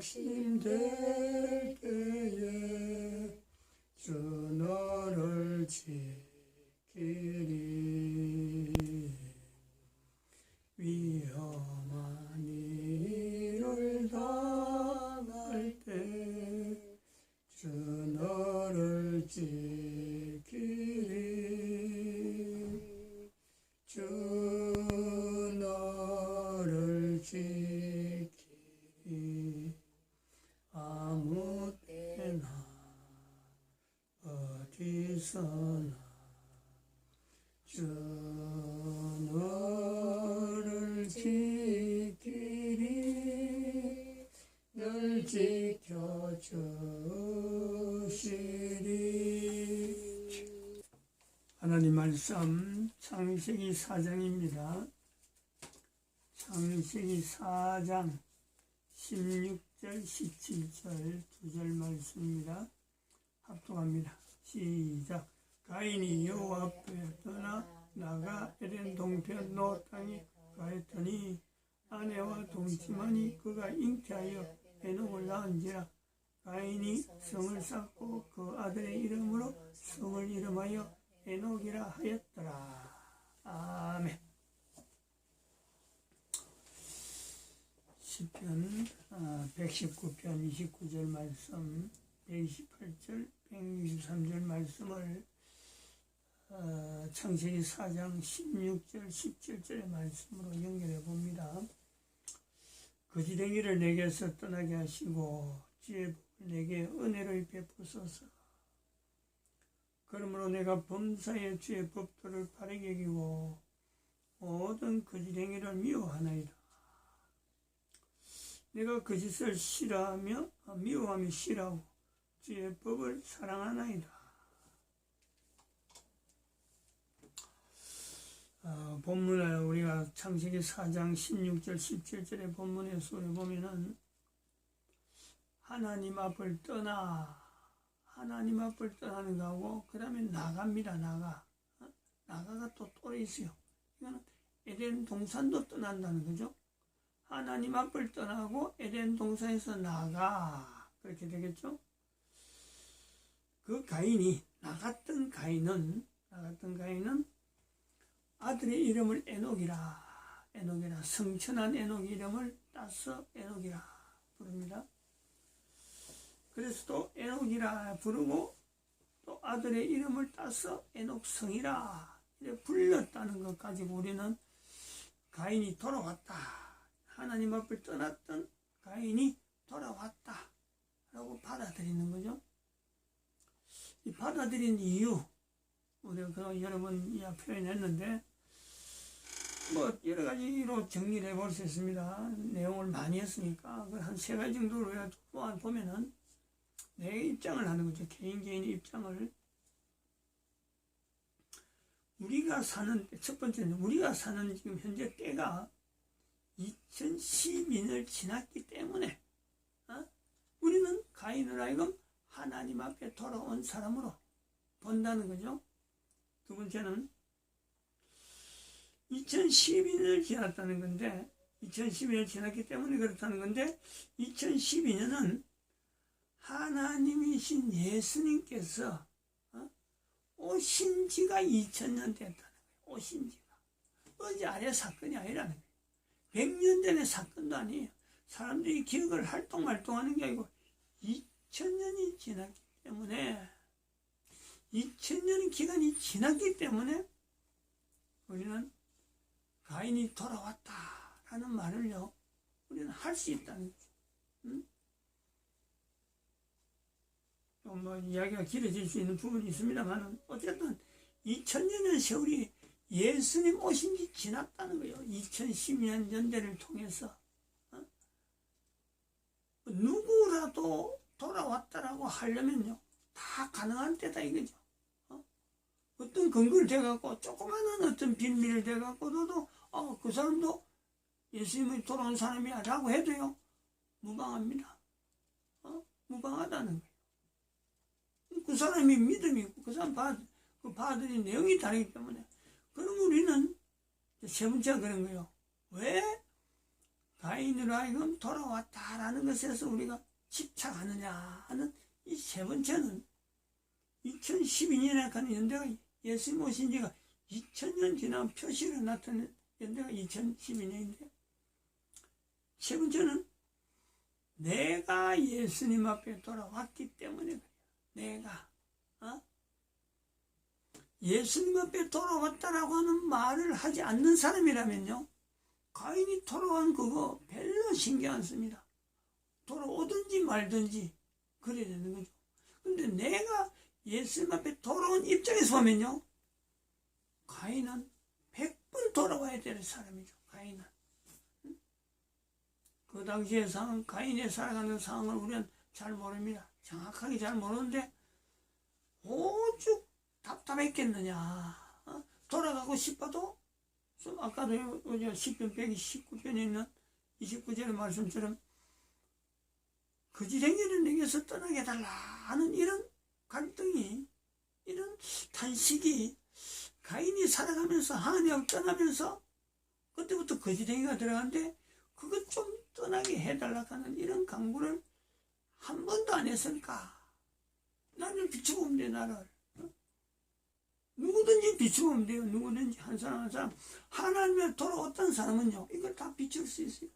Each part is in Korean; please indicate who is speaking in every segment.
Speaker 1: Şimdi
Speaker 2: 하나님 말씀 창세기 4장입니다. 창세기 4장 16절 17절 두 절 말씀입니다. 합동합니다. 시작 가인이 여호와 앞에 떠나 나가 에덴 동편 노 땅에 가했더니 아내와 동침하니 그가 잉태하여 에녹을 낳은지라 가인이 성을 쌓고 그 아들의 이름으로 성을 이름하여 에녹이라 하였더라. 아멘. 시편 119편 어, 29절 말씀 128절 163절 말씀을 어, 창세기 4장 16절 17절의 말씀으로 연결해 봅니다. 거지댕이를 내게서 떠나게 하시고 지혜를 내게 은혜를 베푸소서 그러므로 내가 범사의 주의 법도를 바르게 기고 모든 거짓 행위를 미워하나이다. 내가 거짓을 싫어하며 아, 미워하며 싫어하고 주의 법을 사랑하나이다. 어, 아, 본문을 우리가 창세기 4장 16절 17절의 본문에서 보면은 하나님 앞을 떠나 하나님 앞을 떠나는 거하고 그 다음에 나갑니다 나가 어? 나가가 또 또 있어요 이거는 에덴 동산도 떠난다는 거죠 하나님 앞을 떠나고 에덴 동산에서 나가 그렇게 되겠죠 그 가인이 나갔던 가인은 나갔던 가인은 아들의 이름을 에녹이라 에녹이라 성천한 에녹 이름을 따서 에녹이라 부릅니다 그래서또 에녹이라 부르고 또 아들의 이름을 따서 에녹성이라 불렸다는 것까지 우리는 가인이 돌아왔다. 하나님 앞을 떠났던 가인이 돌아왔다. 라고 받아들이는 거죠. 이 받아들인 이유, 우리가 그 여러 분번 표현했는데, 뭐, 여러 가지로 정리를 해볼 수 있습니다. 내용을 많이 했으니까, 한 세 가지 정도로 또한 보면은, 내 입장을 하는 거죠. 개인 개인의 입장을. 우리가 사는, 첫 번째는 우리가 사는 지금 현재 때가 2012년을 지났기 때문에, 어? 우리는 가인을 하여금 하나님 앞에 돌아온 사람으로 본다는 거죠. 두 번째는 2012년을 지났다는 건데, 2012년을 지났기 때문에 그렇다는 건데, 2012년은 하나님이신 예수님께서 오신 지가 2000년 됐다는 거예요. 오신 지가. 어제 아래 사건이 아니라는 거예요. 100년 전의 사건도 아니에요. 사람들이 기억을 할동말동하는 게 아니고 2000년이 지났기 때문에 2000년 기간이 지났기 때문에 우리는 가인이 돌아왔다라는 말을요. 우리는 할 수 있다는 거죠. 응? 뭐 이야기가 길어질 수 있는 부분이 있습니다만 어쨌든 2000년의 세월이 예수님 오신 지 지났다는 거예요. 2012년 연대를 통해서 어? 누구라도 돌아왔다라고 하려면요 다 가능한 때다 이거죠. 어? 떤 근거를 대갖고 조그마한 어떤 빈밀을 대갖고도 어, 그 사람도 예수님이 돌아온 사람이야라고 해도요 무방합니다. 어? 무방하다는 거예요. 그 사람이 믿음이 있고 그 사람 봐, 그 봐들이 내용이 다르기 때문에 그럼 우리는 세 번째가 그런 거예요. 왜 가인으로 하여금 돌아왔다라는 것에서 우리가 집착하느냐 하는 이 세 번째는 2012년에 가는 연대가 예수님 오신 지가 2000년 지난 표시로 나타낸 연대가 2012년인데 세 번째는 내가 예수님 앞에 돌아왔기 때문에 내가 어? 예수님 앞에 돌아왔다라고 하는 말을 하지 않는 사람이라면요. 가인이 돌아온 그거 별로 신경 안 씁니다. 돌아오든지 말든지 그래야 되는 거죠. 근데 내가 예수님 앞에 돌아온 입장에서 보면요. 가인은 100번 돌아와야 될 사람이죠. 가인은. 그 당시에 상황, 가인의 살아가는 상황을 우리는 잘 모릅니다. 정확하게 잘 모르는데 오죽 답답했겠느냐 어? 돌아가고 싶어도 아까도 10편 119편에 있는 29절의 말씀처럼 거지랭이를 내게서 떠나게 달라 하는 이런 갈등이 이런 탄식이 가인이 살아가면서 하나님 떠나면서 그때부터 거지랭이가 들어갔는데 그것 좀 떠나게 해달라 하는 이런 강구를 한 번도 안 했으니까 나는 비춰보면 돼 나를 어? 누구든지 비춰보면 돼요 누구든지 한 사람 한 사람 하나님을 돌아왔던 사람은요 이걸 다 비출 수 있어요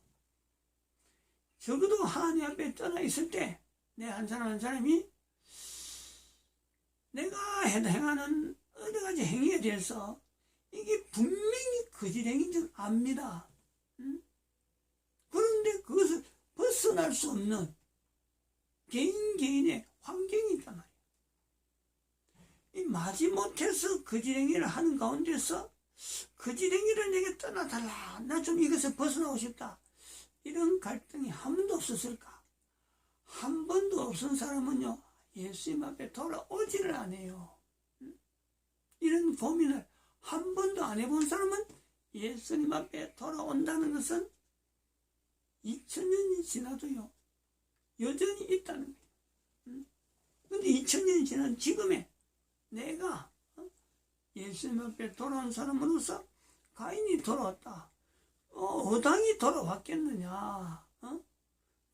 Speaker 2: 적어도 하나님 앞에 떠나 있을 때 내 한 사람 한 사람이 내가 행하는 어느 가지 행위에 대해서 이게 분명히 거짓 그 행인 줄 압니다. 응? 그런데 그것을 벗어날 수 없는 개인 개인의 환경이 있단 말이에요. 이 마지못해서 거지랭이를 그 하는 가운데서 거지랭이를 그 내게 떠나달라. 나 좀 이것에 벗어나고 싶다. 이런 갈등이 한 번도 없었을까? 한 번도 없은 사람은요, 예수님 앞에 돌아오지를 않아요. 이런 고민을 한 번도 안 해본 사람은 예수님 앞에 돌아온다는 것은 2000년이 지나도요, 여전히 있다는 거예요. 근데 2 0 0 0년 지난 지금에 내가 어? 예수님 앞에 돌아온 사람으로서 가인이 돌아왔다. 어, 어당이 돌아왔겠느냐. 어?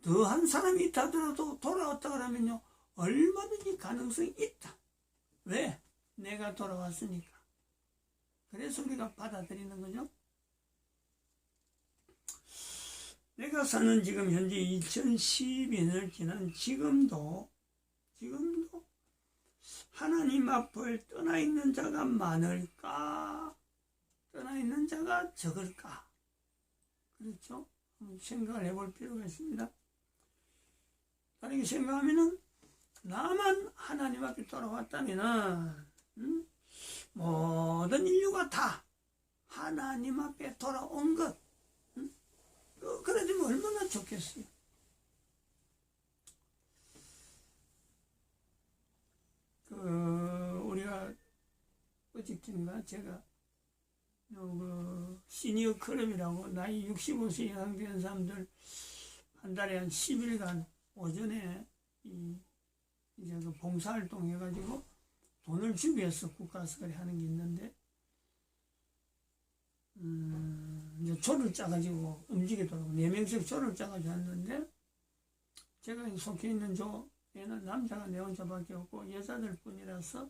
Speaker 2: 더한 사람이 있다 더라도 돌아왔다 그러면요. 얼마든지 가능성이 있다. 왜? 내가 돌아왔으니까. 그래서 우리가 받아들이는 거죠. 내가 사는 지금 현재 2012년을 지난 지금도 지금도 하나님 앞을 떠나 있는 자가 많을까? 떠나 있는 자가 적을까? 그렇죠? 생각을 해볼 필요가 있습니다. 다르게 생각하면 나만 하나님 앞에 돌아왔다면 음? 모든 인류가 다 하나님 앞에 돌아온 것 어, 그래지면 얼마나 좋겠어요. 그 우리가 어저께가 제가 그 시니어 클럽이라고 나이 65세 이상 된 사람들 한 달에 한 10일간 오전에 이 이제 그 봉사활동 해가지고 돈을 주기 위해서 국가서그 하는 게 있는데 음 이제 조를 짜가지고 움직이도록 네 명씩 조를 짜가지고 왔는데 제가 속해 있는 조 얘는 남자가 네 혼자밖에 없고 여자들 뿐이라서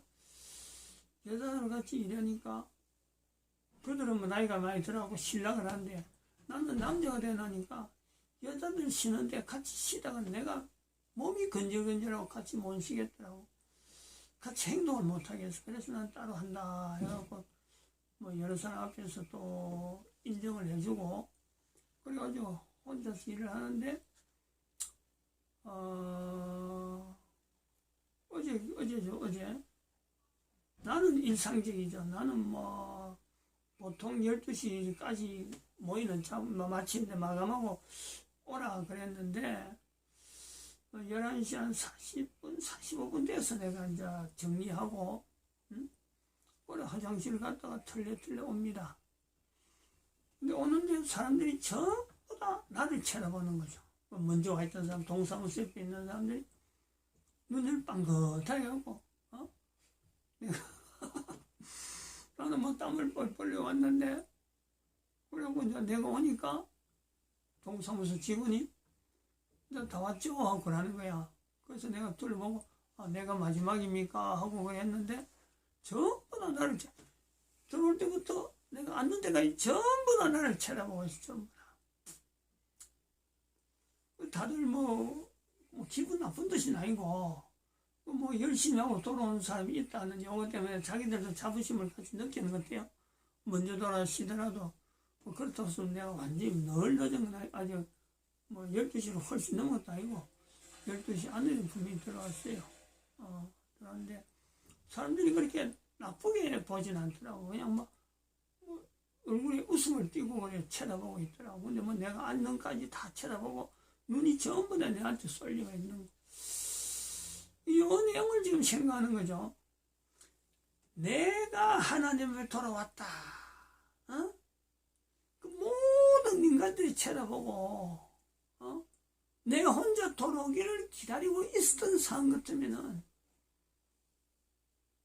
Speaker 2: 여자들 같이 이러니까 그들은 뭐 나이가 많이 들어가고 신랑을 한대 나는 남자가 되나니까 여자들 쉬는데 같이 쉬다가 내가 몸이 건질건질하고 같이 못 쉬겠더라고 같이 행동을 못하겠어 그래서 난 따로 한다 해갖고 뭐 여러 사람 앞에서 또 인정을 해주고 그래가지고 혼자서 일을 하는데 어, 어제 어제죠 어제 나는 일상적이죠 나는 뭐 보통 12시까지 모이는 차 뭐 마침내 마감하고 오라 그랬는데 11시 한 40분 45분 돼서 내가 이제 정리하고 응? 오래 화장실 갔다가 틀려 틀려 옵니다 근데 오는데 사람들이 전부 다 나를 쳐다보는 거죠. 먼저 와 있던 사람, 동사무소에 있는 사람들이 눈을 빵긋하게 하고, 어? 나는 뭐 땀을 뻘뻘 흘려왔는데, 그러고 이제 내가 오니까, 동사무소 직원이, 이제 다 왔죠? 하고 그러는 거야. 그래서 내가 둘러보고, 아, 내가 마지막입니까? 하고 그랬는데, 전부 다 나를 들어올 때부터 내가 앉는 데까지 전부다 나를 쳐다보고 있었 다들 뭐, 뭐, 기분 나쁜 듯이 아니고, 뭐, 열심히 하고 돌아오는 사람이 있다는 영어 때문에 자기들도 자부심을 같이 느끼는 것 같아요. 먼저 돌아시더라도, 뭐, 그렇다고 해서 내가 완전히 늘 늦은 건 아직, 뭐, 12시로 훨씬 넘었다 아니고, 12시 안에 분명히 들어왔어요. 어, 그런데, 사람들이 그렇게 나쁘게 보진 않더라고. 그냥 뭐, 얼굴에 웃음을 띄고 그래 쳐다보고 있더라고. 근데 뭐 내가 안면까지 다 쳐다보고 눈이 전부 다 내한테 쏠려 있는 거. 이 내용을 지금 생각하는 거죠. 내가 하나님을 돌아왔다. 어? 그 모든 인간들이 쳐다보고, 어? 내가 혼자 돌아오기를 기다리고 있었던 상황 같으면은,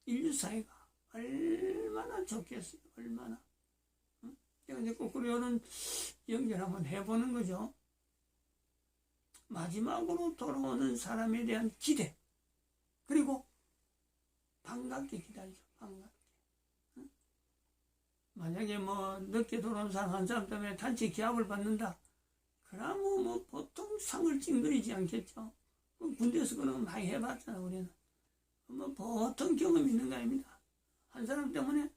Speaker 2: 인류사회가 얼마나 좋겠어요, 얼마나. 이제 거꾸로 이런 연결 한번 해보는 거죠. 마지막으로 돌아오는 사람에 대한 기대 그리고 반갑게 기다리죠. 반갑게. 만약에 뭐 늦게 돌아온 사람 한 사람 때문에 단체 기합을 받는다. 그러면 뭐 보통 상을 찡그리지 않겠죠. 뭐 군대에서 그런 거 많이 해봤잖아 우리는. 뭐 보통 경험 있는 거 아닙니다. 한 사람 때문에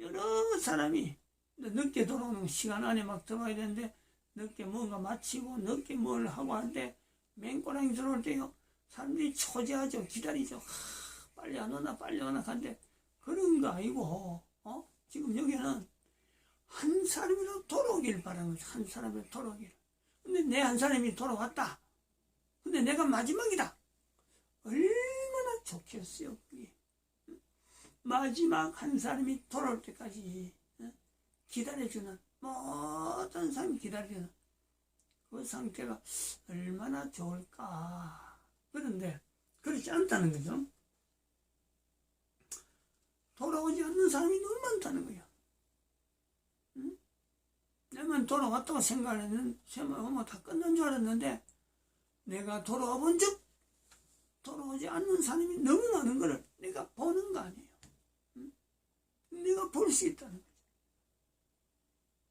Speaker 2: 여러 사람이 늦게 들어오는 시간 안에 막 들어와야 되는데 늦게 뭔가 마치고 늦게 뭘 하고 하는데 맹꼬랑이 들어올 때요 사람들이 초조하죠 기다리죠 하, 빨리 안 오나 빨리 오나 간데 그런 거 아니고 어? 지금 여기는 한 사람이라도 돌아오길 바라는 거죠 한 사람이라도 돌아오길 근데 내 한 사람이 돌아왔다 근데 내가 마지막이다 얼마나 좋겠어요 그게 마지막 한 사람이 돌아올 때까지 기다려주는 모든 사람이 기다려주는 그 상태가 얼마나 좋을까 그런데 그렇지 않다는 거죠 돌아오지 않는 사람이 너무 많다는 거야 응? 내만 돌아왔다고 생각하는 생마하면다 끝난 줄 알았는데 내가 돌아와 본즉 돌아오지 않는 사람이 너무 많은 거를 내가 보는 거 아니에요 응? 내가 볼 수 있다는 거야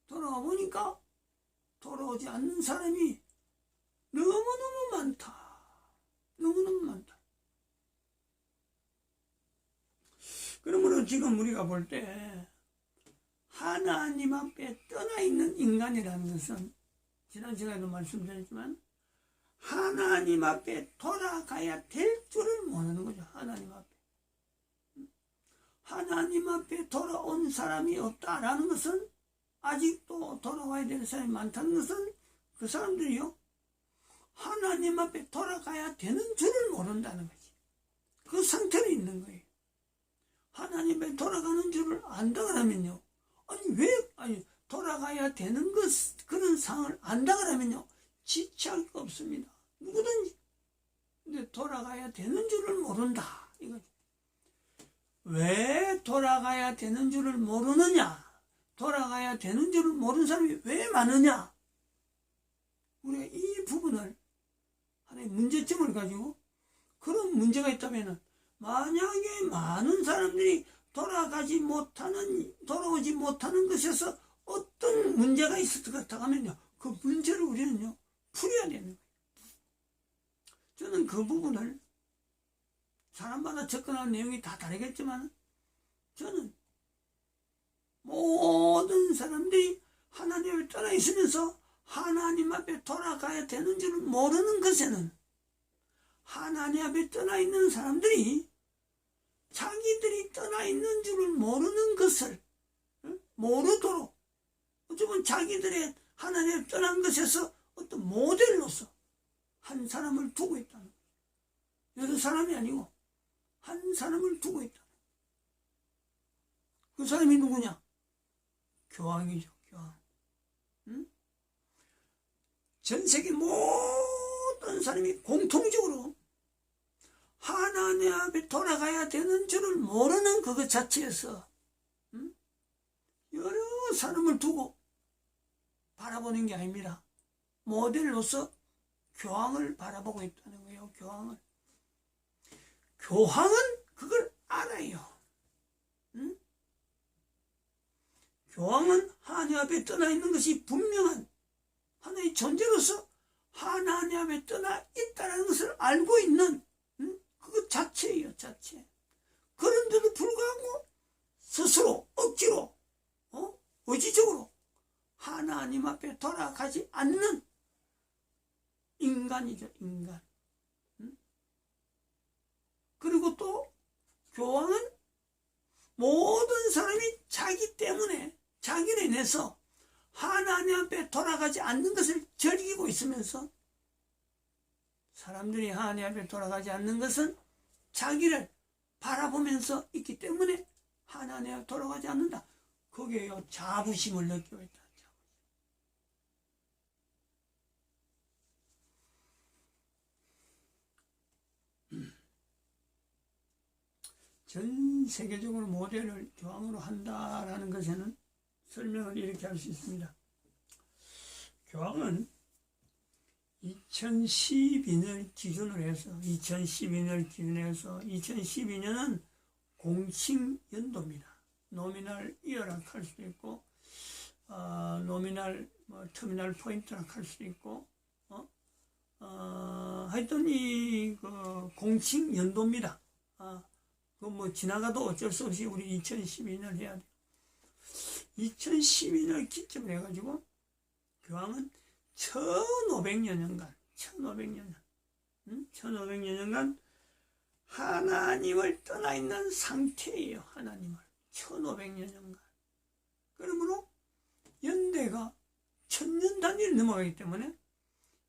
Speaker 2: 돌아보니까 돌아오지 않는 사람이 너무너무 많다. 너무너무 많다. 그러므로 지금 우리가 볼 때 하나님 앞에 떠나 있는 인간이라는 것은 지난 시간에도 말씀드렸지만 하나님 앞에 돌아가야 될 줄을 모르는 거죠. 하나님 앞에. 하나님 앞에 돌아온 사람이 없다라는 것은 아직도 돌아가야 될 사람이 많다는 것은 그 사람들이요 하나님 앞에 돌아가야 되는 줄을 모른다는 거지 그 상태로 있는 거예요 하나님 앞에 돌아가는 줄을 안다 그러면요 아니 왜 아니 돌아가야 되는 것 그런 상을 황 안다 그러면요 지체할 게 없습니다 누구든지 근데 돌아가야 되는 줄을 모른다 이거지 왜 돌아가야 되는 줄을 모르느냐 돌아가야 되는 줄을 모르는 사람이 왜 많으냐? 우리가 이 부분을 하나의 문제점을 가지고 그런 문제가 있다면 만약에 많은 사람들이 돌아가지 못하는 돌아오지 못하는 것에서 어떤 문제가 있을 것 같다면요 그 문제를 우리는요 풀어야 되는 거예요. 저는 그 부분을 사람마다 접근하는 내용이 다 다르겠지만 저는 모든 사람들이 하나님을 떠나 있으면서 하나님 앞에 돌아가야 되는 줄 모르는 것에는 하나님 앞에 떠나 있는 사람들이 자기들이 떠나 있는 줄을 모르는 것을 모르도록 어쩌면 자기들의 하나님 떠난 것에서 어떤 모델로서 한 사람을 두고 있다는 여러 사람이 아니고 한 사람을 두고 있다는 그 사람이 누구냐? 교황이죠, 교황. 응? 전 세계 모든 사람이 공통적으로 하나님 앞에 돌아가야 되는 줄을 모르는 그것 자체에서 응? 여러 사람을 두고 바라보는 게 아닙니다. 모델로서 교황을 바라보고 있다는 거예요. 교황을. 교황은 그걸 알아요. 교황은 하나님 앞에 떠나 있는 것이 분명한 하나의 존재로서 하나님 앞에 떠나 있다는 것을 알고 있는 음? 그것 자체예요 자체 그런데도 불구하고 스스로 억지로 어? 의지적으로 하나님 앞에 돌아가지 않는 인간이죠 인간 음? 그리고 또 교황은 모든 사람이 자기 때문에 인해서 하나님 앞에 돌아가지 않는 것을 즐기고 있으면서 사람들이 하나님 앞에 돌아가지 않는 것은 자기를 바라보면서 있기 때문에 하나님 앞에 돌아가지 않는다. 거기에요 자부심을 느끼고 있다. 전 세계적으로 모델을 교황으로 한다라는 것에는 설명을 이렇게 할 수 있습니다. 교황은 2 0 1 2년 기준으로 해서 2 0 1 2년 기준해서 2012년은 공식 연도입니다. 노미널 이어라 할 수도 있고 어, 노미널 뭐, 터미널 포인트라 할 수도 있고 어? 어, 하여튼 이 그, 공식 연도입니다. 아, 그뭐 지나가도 어쩔 수 없이 우리 2012년 해야 돼요. 2012년 기점을 해가지고 교황은 1500여 년간 1 5 0 0년 응? 1500여 년간 하나님을 떠나 있는 상태예요 하나님을 1500여 년간 그러므로 연대가 천년 단위를 넘어가기 때문에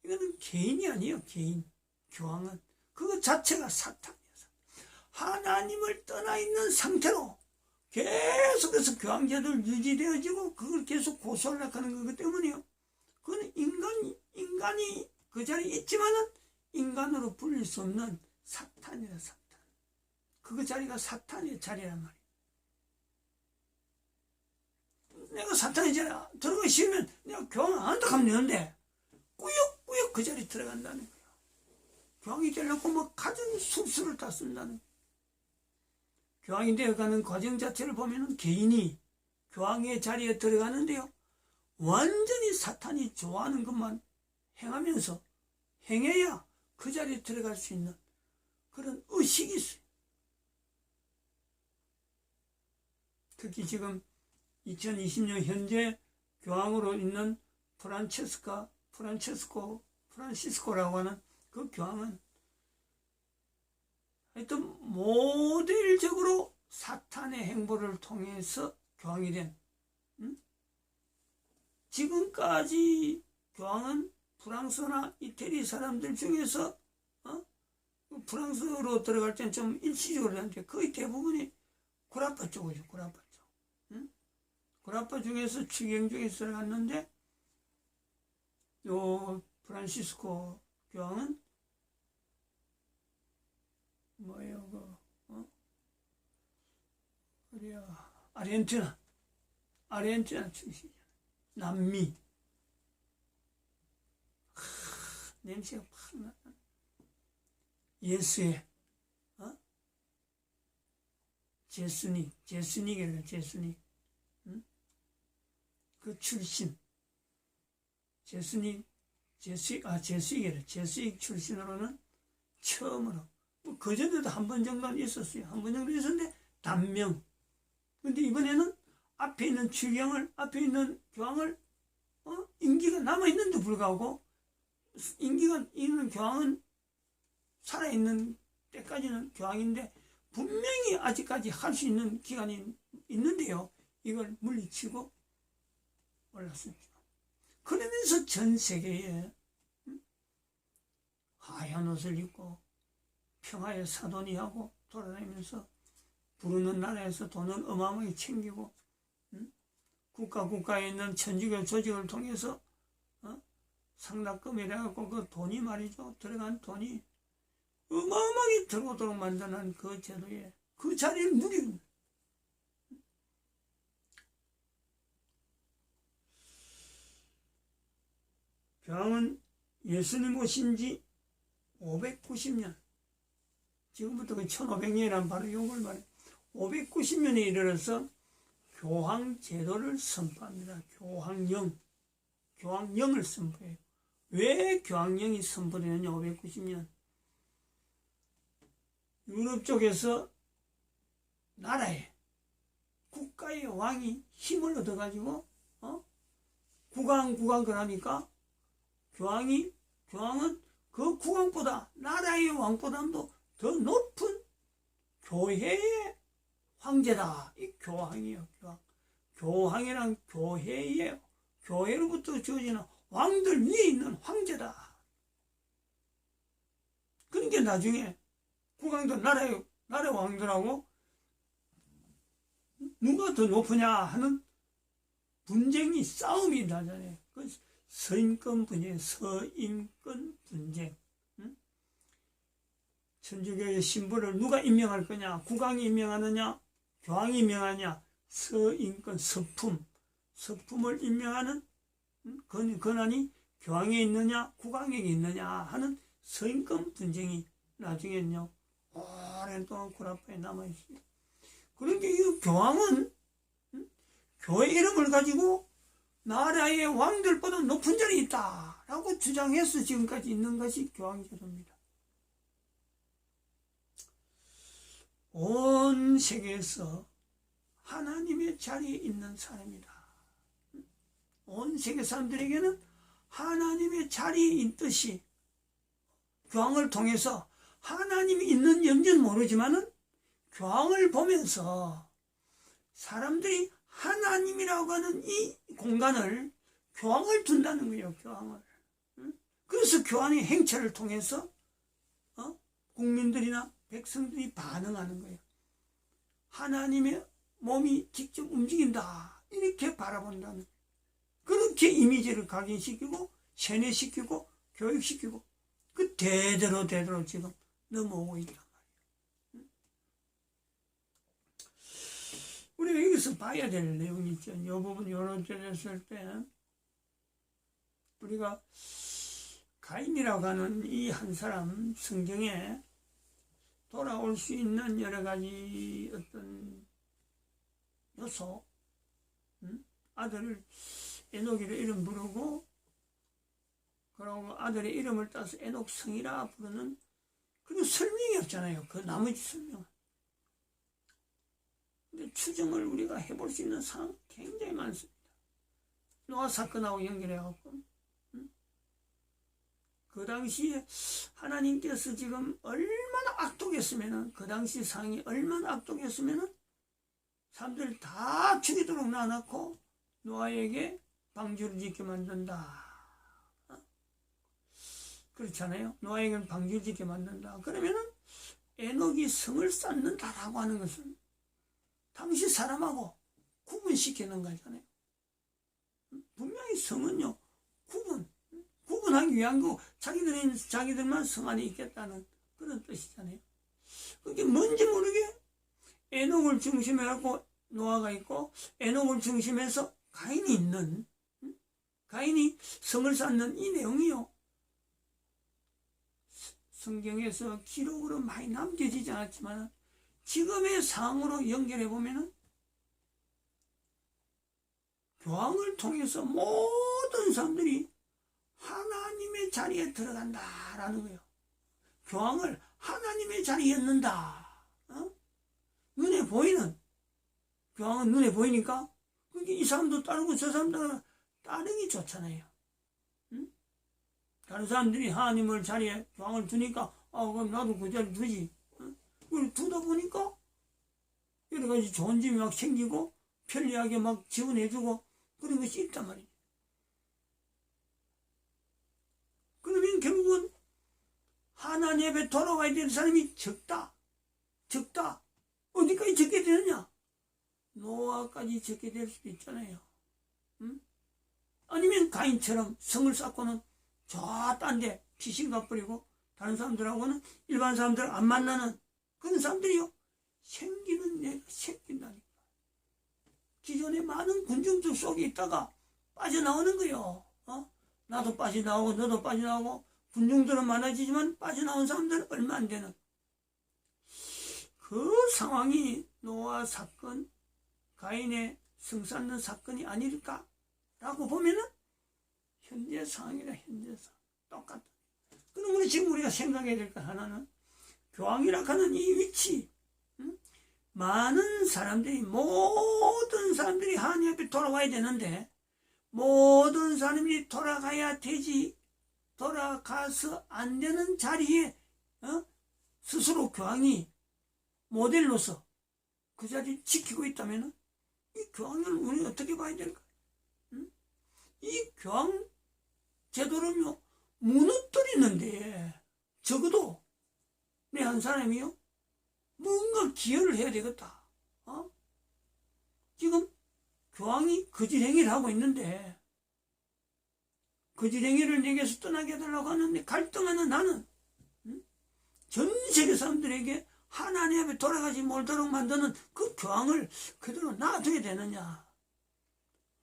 Speaker 2: 이거는 개인이 아니에요 개인 교황은 그것 자체가 사탄이어서 하나님을 떠나 있는 상태로 계속해서 교황제도를 유지되어지고 그걸 계속 고수하락하는 거기 때문에요. 그건 인간, 인간이 그 자리에 있지만은 인간으로 불릴 수 없는 사탄이라 사탄. 그 자리가 사탄의 자리란 말이에 내가 사탄의 자리 들어가 싫으면 내가 교황 안 한다 하면 되는데 꾸역꾸역 그 자리 들어간다는 거예 교황이 되려고 뭐 가진 술수를 다 쓴다는 거예요. 교황이 되어가는 과정 자체를 보면 개인이 교황의 자리에 들어가는데요. 완전히 사탄이 좋아하는 것만 행하면서 행해야 그 자리에 들어갈 수 있는 그런 의식이 있어요. 특히 지금 2020년 현재 교황으로 있는 프란체스카, 프란체스코, 프란시스코라고 하는 그 교황은 하여튼 모델적으로 사탄의 행보를 통해서 교황이 된 음? 지금까지 교황은 프랑스나 이태리 사람들 중에서 어? 프랑스로 들어갈 땐 좀 일시적으로 되는데 거의 대부분이 구라파 쪽이죠 구라파 쪽 응? 음? 구라파 중에서 추경 중에서 들어갔는데 요 프란시스코 교황은 뭐예요, 그, 어? 그래야, 아르헨티나, 아르헨티나 출신이야. 남미. 하, 냄새가 팍 나. 예수의, 어? 제스니, 제스니겠네, 제스니. 응? 그 출신. 제스니, 제수, 아, 제수익이래. 제수익 출신으로는 처음으로 뭐 그전에도 한 번 정도는 있었어요. 한 번 정도 있었는데 단명. 근데 이번에는 앞에 있는 추경을 앞에 있는 교황을 어? 임기가 남아있는데 불구하고 임기가 있는 교황은 살아있는 때까지는 교황인데 분명히 아직까지 할 수 있는 기간이 있는데요. 이걸 물리치고 올랐습니다. 그러면서 전 세계에 음? 하얀 옷을 입고 평화의 사돈이 하고 돌아다니면서 부르는 나라에서 돈을 어마어마하게 챙기고 응? 국가 국가에 있는 천주교 조직을 통해서 어? 상납금이라고 그 돈이 말이죠 들어간 돈이 어마어마하게 들어오도록 만드는 그 제도에 그 자리를 누리는 교황은 예수님 오신 지 590년 지금부터 1500년이란 그 바로 6월 만에 590년에 이르러서 교황 제도를 선포합니다. 교황령. 교황령을 선포해요. 왜 교황령이 선포되느냐 590년. 유럽 쪽에서 나라에 국가의 왕이 힘을 얻어가지고 어? 국왕 국왕 그러니까 교황이 교황은 그 국왕보다 나라의 왕보다도 더 높은 교회의 황제다. 이 교황이요, 교황. 교황이란 교회의, 교회로부터 주어지는 왕들 위에 있는 황제다. 그러니까 나중에 국왕도 나라의, 나라의 왕들하고 누가 더 높으냐 하는 분쟁이 싸움이 나잖아요. 그 서인권 분쟁, 서인권 분쟁. 천주교의 신부를 누가 임명할 거냐? 국왕이 임명하느냐? 교황이 임명하냐? 서인권, 서품, 서품을 임명하는 음, 권, 권한이 교황에 있느냐, 국왕에게 있느냐 하는 서인권 분쟁이 나중에는요, 오랜 동안 구라파에 남아있어요. 그런데 이 교황은 음, 교회 이름을 가지고 나라의 왕들보다 높은 자리 있다라고 주장해서 지금까지 있는 것이 교황제도입니다. 온 세계에서 하나님의 자리에 있는 사람이다. 온 세계 사람들에게는 하나님의 자리에 있듯이 교황을 통해서 하나님이 있는 영지는 모르지만은 교황을 보면서 사람들이 하나님이라고 하는 이 공간을 교황을 둔다는 거예요, 교황을. 그래서 교황의 행체를 통해서 어? 국민들이나 백성들이 반응하는 거예요. 하나님의 몸이 직접 움직인다. 이렇게 바라본다는 그렇게 이미지를 각인시키고 세뇌시키고 교육시키고 그 대대로 대대로 지금 넘어오고 있단 말이에요. 우리가 여기서 봐야 될 내용이 있죠. 이 부분 요런절 했을 때 우리가 가인이라고 하는 이 한 사람 성경에 돌아올 수 있는 여러 가지 어떤 요소, 응? 음? 아들을 에녹이라 이름 부르고, 그러고 아들의 이름을 따서 에녹성이라 부르는 그런 설명이 없잖아요. 그 나머지 설명. 근데 추정을 우리가 해볼 수 있는 상황 굉장히 많습니다. 노아 사건하고 연결해갖고. 음? 그 당시에 하나님께서 지금 얼마나 얼마나 악독했으면은그 당시 상황이 얼마나 악독했으면은 사람들 다 죽이도록 놔놓고 노아에게 방주를 짓게 만든다. 어? 그렇잖아요. 노아에게는 방주를 짓게 만든다. 그러면은 에녹이 성을 쌓는다라고 하는 것은 당시 사람하고 구분시키는 거잖아요. 음? 분명히 성은요 구분 음? 구분하기 위한 거 자기들은 자기들만 성 안에 있겠다는 그런 뜻이잖아요. 그게 뭔지 모르게 에녹을 중심으로하고 노아가 있고 에녹을 중심해서 가인이 있는 가인이 성을 쌓는 이 내용이요. 성경에서 기록으로 많이 남겨지지 않았지만 지금의 상황으로 연결해 보면은 교황을 통해서 모든 사람들이 하나님의 자리에 들어간다라는 거예요. 교황을 하나님의 자리에 였는다. 어? 눈에 보이는 교황은 눈에 보이니까 그게 이 사람도 따르고 저 사람도 따르기 좋잖아요. 응? 다른 사람들이 하나님을 자리에 교황을 두니까 아 그럼 나도 그 자리 두지. 응? 그걸 두다 보니까 여러 가지 좋은 점이 막 생기고 편리하게 막 지원해주고 그런 것이 있단 말이에요. 그러면 결국은 하나님 앞에 돌아가야 되는 사람이 적다. 적다. 어디까지 적게 되느냐? 노아까지 적게 될 수도 있잖아요. 응? 아니면 가인처럼 성을 쌓고는 저 딴데 피신가 뿌리고 다른 사람들하고는 일반 사람들 안 만나는 그런 사람들이요. 생기는 내가 생긴다니까. 기존에 많은 군중들 속에 있다가 빠져나오는 거요. 어? 나도 빠져나오고 너도 빠져나오고 군중들은 많아지지만 빠져나온 사람들은 얼마 안 되는 그 상황이 노아 사건, 가인의 승산는 사건이 아닐까라고 보면은 현재 상황이라 현재 상황 똑같다. 그럼 우리 지금 우리가 생각해야 될것 하나는 교황이라하는 이 위치, 많은 사람들이 모든 사람들이 하나님 앞에 돌아와야 되는데 모든 사람이 돌아가야 되지 돌아가서 안 되는 자리에 어? 스스로 교황이 모델로서 그 자리를 지키고 있다면 이 교황을 우리 어떻게 봐야 될까? 응? 이 교황 제도를요 무너뜨리는데 적어도 내 한 사람이요 뭔가 기여를 해야 되겠다. 어? 지금 교황이 거짓 행위를 하고 있는데 거지랭이를 내게서 떠나게 해달라고 하는데 갈등하는 나는 전 세계 사람들에게 하나님 앞에 돌아가지 못하도록 만드는 그 교황을 그대로 놔둬야 되느냐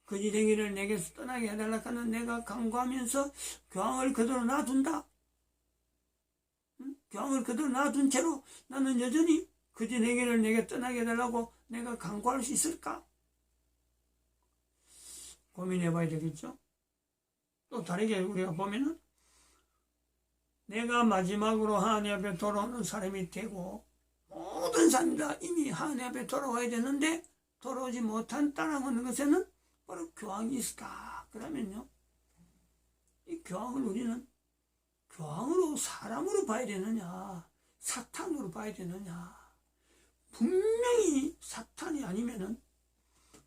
Speaker 2: 거지랭이를 내게서 떠나게 해달라고 하는 내가 강구하면서 교황을 그대로 놔둔다 교황을 그대로 놔둔 채로 나는 여전히 거지랭이를 내게 떠나게 해달라고 내가 강구할 수 있을까 고민해 봐야 되겠죠 또 다르게 우리가 보면은 내가 마지막으로 하나님 앞에 돌아오는 사람이 되고 모든 사람이 다 이미 하나님 앞에 돌아와야 되는데 돌아오지 못한 따라오는 것에는 바로 교황이 있다. 그러면요. 이 교황을 우리는 교황으로 사람으로 봐야 되느냐 사탄으로 봐야 되느냐 분명히 사탄이 아니면은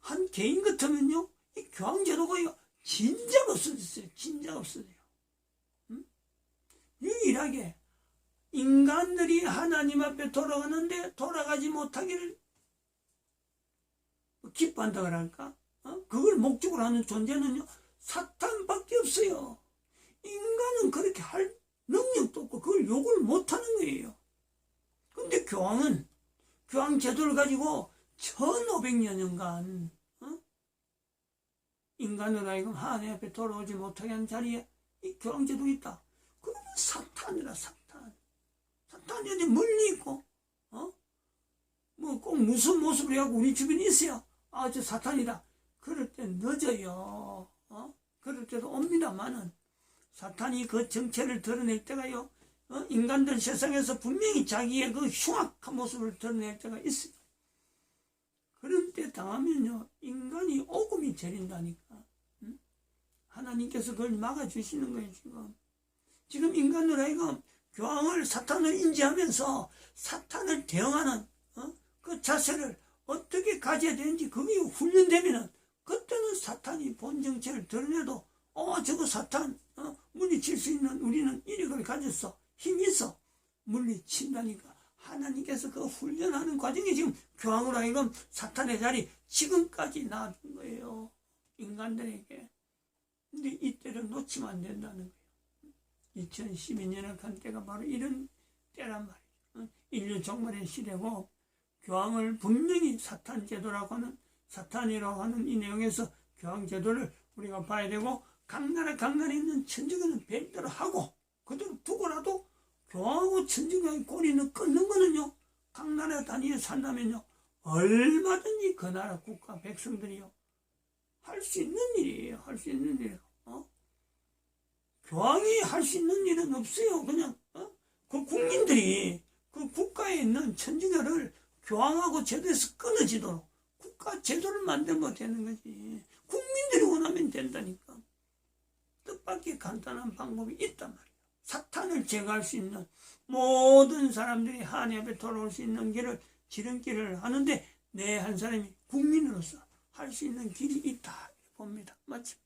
Speaker 2: 한 개인 같으면요 이 교황제도가 진작 없어졌어요. 진작 없어져요. 응? 유일하게 인간들이 하나님 앞에 돌아가는데 돌아가지 못하기를 뭐 기뻐한다 그럴까? 그러니까, 어? 그걸 목적으로 하는 존재는요 사탄밖에 없어요. 인간은 그렇게 할 능력도 없고 그걸 욕을 못하는 거예요. 근데 교황은 교황 제도를 가지고 1 5 0 0 년간 인간으로 하여금 하나님 앞에 돌아오지 못하게 하는 자리에 이 교황제도 있다. 그러면 사탄이라 사탄. 사탄이 어디 멀리 있고 어? 뭐 꼭 무슨 모습을 해갖고 우리 주변에 있어야 아저 사탄이다. 그럴 때 늦어요. 어? 그럴 때도 옵니다만은 사탄이 그 정체를 드러낼 때가요. 어? 인간들 세상에서 분명히 자기의 그 흉악한 모습을 드러낼 때가 있어요. 그럴 때 당하면요 인간이 오금이 재린다니까 응? 하나님께서 그걸 막아주시는 거예요 지금 지금 인간 으로이금 교황을 사탄을 인지하면서 사탄을 대응하는 어? 그 자세를 어떻게 가져야 되는지 그게 훈련되면은 그때는 사탄이 본 정체를 드러내도 어 저거 사탄 어? 물리칠 수 있는 우리는 이력을 가졌어 힘이 있어 물리친다니까 하나님께서 그 훈련하는 과정에 지금 교황으로 하여금 사탄의 자리 지금까지 놔둔 거예요. 인간들에게. 근데 이때를 놓치면 안 된다는 거예요. 2012년을 간 때가 바로 이런 때란 말이죠. 인류 종말의 시대고 교황을 분명히 사탄 제도라고 하는 사탄이라고 하는 이 내용에서 교황 제도를 우리가 봐야 되고 각 나라 각 나라에 있는 천주교는 별도로 하고 그대로 두고라도 교황하고 천주교의 권위는 끊는 거는요. 각 나라 단위에 산다면요. 얼마든지 그 나라 국가 백성들이요. 할 수 있는 일이에요. 할 수 있는 일. 어? 교황이 할 수 있는 일은 없어요. 그냥 어? 그 국민들이 그 국가에 있는 천주교를 교황하고 제도에서 끊어지도록 국가 제도를 만들면 되는 거지. 국민들이 원하면 된다니까. 뜻밖의 간단한 방법이 있단 말이야. 사탄을 제거할 수 있는 모든 사람들이 하나님 앞에 돌아올 수 있는 길을 지름길을 하는데 내 한 사람이 국민으로서 할 수 있는 길이 있다 봅니다. 마침